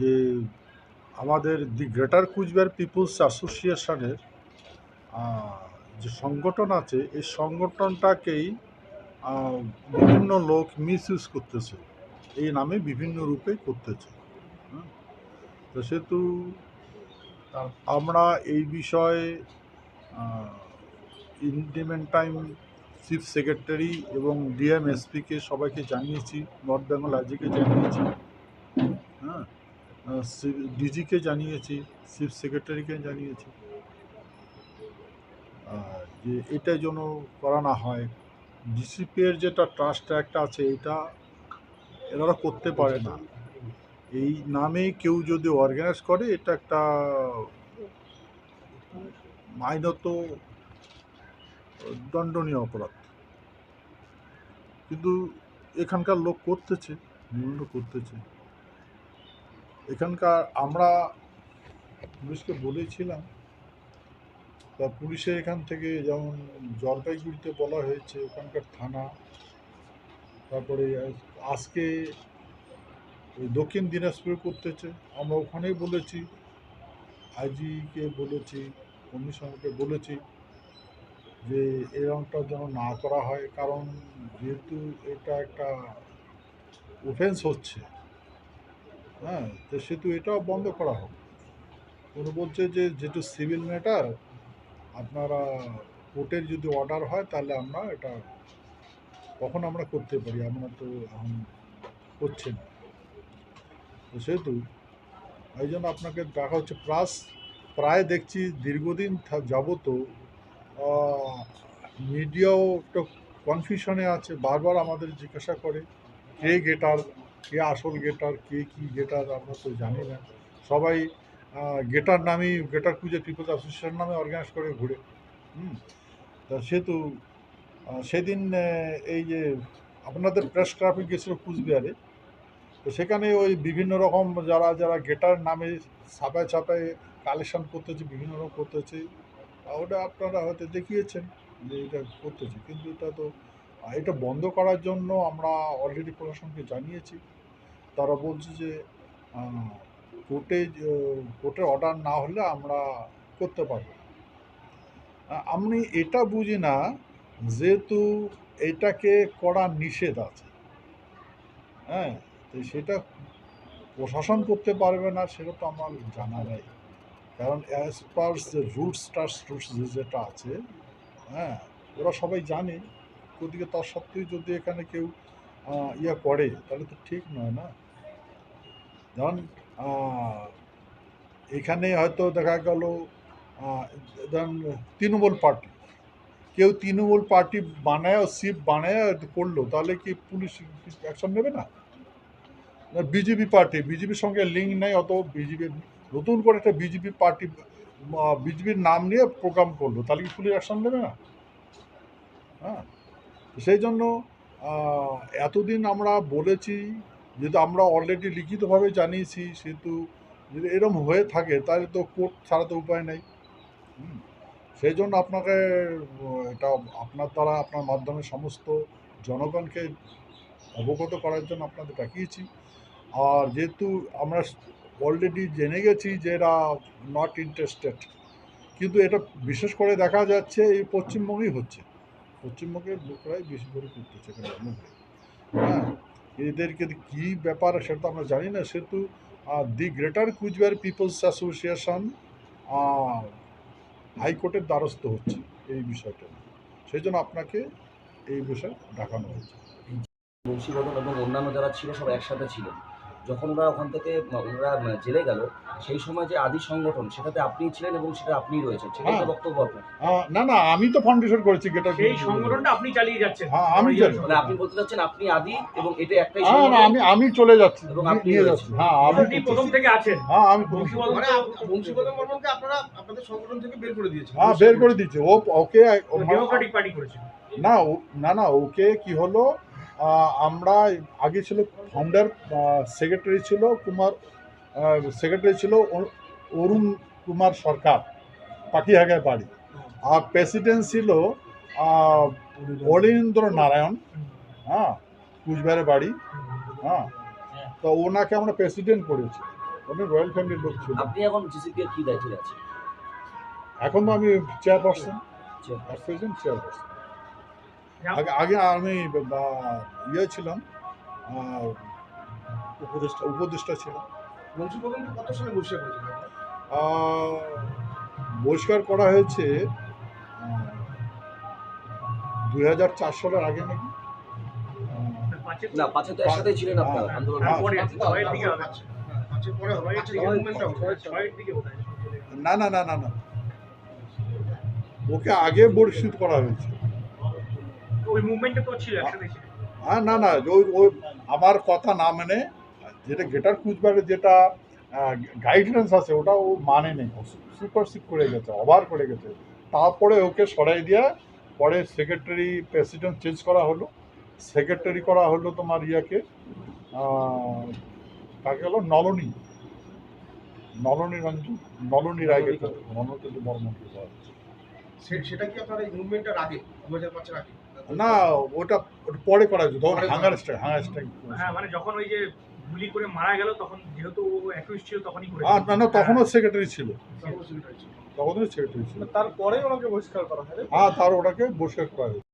যে আমাদের দি greater Cooch Behar people's অ্যাসোসিয়েশনের যে সংগঠন আছে, এই সংগঠনটাকেই বিভিন্ন লোক মিস ইউজ করতেছে। এই নামে বিভিন্ন রূপে করতেছে। তো সেহেতু আমরা এই বিষয়ে ইন্ডিমেন্ট টাইম চিফ সেক্রেটারি এবং ডিএমএসপিকে সবাইকে জানিয়েছি, নর্থ বেঙ্গল আইজিকে জানিয়েছি। ডিজিকে জানিয়েছি চিফ সেক্রেটারিকে জানিয়েছি। যে এটা যেন করা না হয় ডিসিপি এর যেটা ট্রাস্ট একটা আছে, এটা এনারা করতে পারে না। এই নামে কেউ যদি অর্গানাইজ করে, এটা একটা আইনত দণ্ডনীয় অপরাধ। কিন্তু এখানকার লোক করতেছে বিভিন্ন করতেছে। এখানকার আমরা পুলিশকে বলেছিলাম, তা পুলিশের এখান থেকে যেমন জলপাইগুড়িতে বলা হয়েছে, ওখানকার থানা, তারপরে আজকে ওই দক্ষিণ দিনাজপুরে করতেছে, আমরা ওখানেই বলেছি, আইজিকে বলেছি, কমিশনারকে বলেছি যে এরকমটা যেন না করা হয়, কারণ যেহেতু এটা একটা অফেন্স হচ্ছে। হ্যাঁ তো সেহেতু এটাও বন্ধ করা হোক। কোনো বলছে যে, যেহেতু সিভিল ম্যাটার, আপনারা কোর্টের যদি অর্ডার হয়, তাহলে আমরা এটা কখন আমরা করতে পারি? আমরা তো এখন করছি না। তো সেহেতু এই জন্য আপনাকে দেখা হচ্ছে, প্লাস প্রায় দেখছি দীর্ঘদিন যাবত মিডিয়াও একটা কনফিউশনে আছে, বারবার আমাদের জিজ্ঞাসা করে, কে গেটার কে আসল গেটার, কে কি গেটার, আমরা তো জানি না। সবাই গেটার নামেই, গেটার খুঁজে পিপলস অ্যাসোসিয়েশন নামে অর্গানাইজ করে ঘুরে। হুম? তা সেহেতু সেদিন এই যে আপনাদের প্রেস ট্রাফিক গেছিল কুচবিহারে। তো সেখানে ওই বিভিন্ন রকম যারা যারা গেটার নামে ছাপায় ছাপায় কালেকশন করতেছে, বিভিন্ন রকম করতেছে, ওটা আপনারা হয়তো দেখিয়েছেন যে এটা করতেছে। কিন্তু এটা তো এটা বন্ধ করার জন্য আমরা অলরেডি প্রশাসনকে জানিয়েছি। তারা বলছে যে কোর্টে, কোর্টের অর্ডার না হলে আমরা করতে পারব আমি এটা বুঝি না, যেহেতু এটাকে করা নিষেধ আছে। হ্যাঁ তো সেটা প্রশাসন করতে পারবে না, সেটা তো আমার জানা নেই। কারণ অ্যাজ পার যে রুটস টাস রুটস যেটা আছে হ্যাঁ ওরা সবাই জানে। ওদিকে তার সত্ত্বেও যদি এখানে কেউ ইয়ে করে, তাহলে তো ঠিক নয় না? যেমন এখানে হয়তো দেখা গেল ধরেন তৃণমূল পার্টি, কেউ তৃণমূল পার্টি বানায় সিপ বানায় করল, তাহলে কি পুলিশ অ্যাকশন নেবে না? বিজেপি পার্টি, বিজেপির সঙ্গে লিঙ্ক নেই, অত বিজেপি, নতুন করে একটা বিজেপি পার্টি বিজেপির নাম নিয়ে প্রোগ্রাম করল, তাহলে কি পুলিশ অ্যাকশন নেবে না? হ্যাঁ। সেই জন্য এতদিন আমরা বলেছি, যেহেতু আমরা অলরেডি লিখিতভাবে জানিয়েছি, সেহেতু যদি এরম হয়ে থাকে, তাহলে তো কোর্ট ছাড়া তো উপায় নেই। সেই জন্য আপনাকে, এটা আপনার দ্বারা, আপনার মাধ্যমে সমস্ত জনগণকে অবগত করার জন্য আপনাদের ডাকিয়েছি আর যেহেতু আমরা অলরেডি জেনে গেছি যে এরা নট ইন্টারেস্টেড কিন্তু এটা বিশেষ করে দেখা যাচ্ছে, এই পশ্চিমবঙ্গেই হচ্ছে পশ্চিমবঙ্গের লোকরাই বেশি করে করতেছে এখানে মুখে হ্যাঁ। এদেরকে কী ব্যাপার সেটা তো আমরা জানি না, সেহেতু the greater Cooch Behar peoples association হাইকোর্টের দ্বারস্থ হচ্ছে এই বিষয়টা সেই জন্য আপনাকে এই বিষয়ে ডাকানো হয়েছে। বংশীবদন এবং অন্যান্য যারা ছিল সব একসাথে ছিল যখন ওরা ওখান থেকে ওরা জেলে গেল সেই সময় যে আদি সংগঠন সেটাতে আপনিই ছিলেন এবং সেটা আপনিই রয়েছেন সেটাই তো হ্যাঁ। বক্তব্য আপনার না না আমি তো ফাউন্ডেশন করেছি গেটার সেই সংগঠনটা আপনি চালিয়ে যাচ্ছেন। হ্যাঁ, আমি জানি। মানে আপনি বলতে চাচ্ছেন আপনি আদি এবং এটা একটাই হ্যাঁ না আমি আমি চলে যাচ্ছি এবং আপনি নিয়ে রয়েছেন। হ্যাঁ আমি আপনি প্রথম থেকে আছেন। হ্যাঁ আমি মানে বংশীবদন বর্মনকে আপনারা আপনাদের সংগঠন থেকে বের করে দিয়েছেন। হ্যাঁ বের করে দিয়েছে। ও ওকে ডেমোক্রেটিক পার্টি করেছেন না ও- না না ওকে কি হলো? আমরা আগে ছিল ফাউন্ডার সেক্রেটারি ছিল কুমার সেক্রেটারি ছিল অরুণ কুমার সরকার পাখিহাগায় বাড়ি। আর প্রেসিডেন্ট ছিল আহ, অরিন্দ্র নারায়ণ হ্যাঁ কুচবিহারের বাড়ি হ্যাঁ। তো ওনাকে আমরা প্রেসিডেন্ট করেছি। অনেক রয়্যাল ফ্যামিলির লোক ছিল। আপনি এখন জিসিপি এর কি দায়িত্বে আছেন? এখন তো আমি চেয়ারপারসন চেয়ারপারসন যা- আগে আগে আমি বা- ইয়ে ছিলাম উপদেষ্টা উপদেষ্টা ছিলাম। কত সালে বহিষ্কার করা হয়েছে দুই হাজার চার সালের আগে নাকি? না পাঁচে তো ছিলেন আপনারা। আন্দোলন বোধ হয় না না না না না। ওকে আগে বহিষ্কৃত করা হয়েছে। ওই মুভমেন্টে তো ছিল একসাথে হ্যাঁ না না ওই ওই আমার কথা না মেনে যেটা গেটার কুচবারের যেটা গাইডলাইন্স আছে ওটা ও মানে নেই। সুপারসিড করে গেছে অবার করে গেছে। তারপরে ওকে সরাই দিয়ে পরে সেক্রেটারি প্রেসিডেন্ট চেঞ্জ করা হলো। সেক্রেটারি করা হলো তোমার ইয়াকে তাকে হলো নলনী। নলনী রঞ্জন নলনী রায়কে নলনী সে- সেটা কি আপনার এই মুভমেন্টের আগে দু হাজার পাঁচের আগে? না ওটা ওটা পরে করা হয়েছে তখন হাঙ্গার স্ট্রাইক হাঙ্গার স্ট্রাইক হ্যাঁ মানে যখন ওই যে গুলি করে মারা গেল তখন যেহেতু ও ছিল তখনই করে আর না না তখনও সেক্রেটারি ছিল। তখন সেক্রেটারি ছিল। তখনও সেক্রেটারি ছিল। তারপরে ওনাকে বহিষ্কার করা হয় হ্যাঁ তার ওটাকে বসে করা হয়েছে।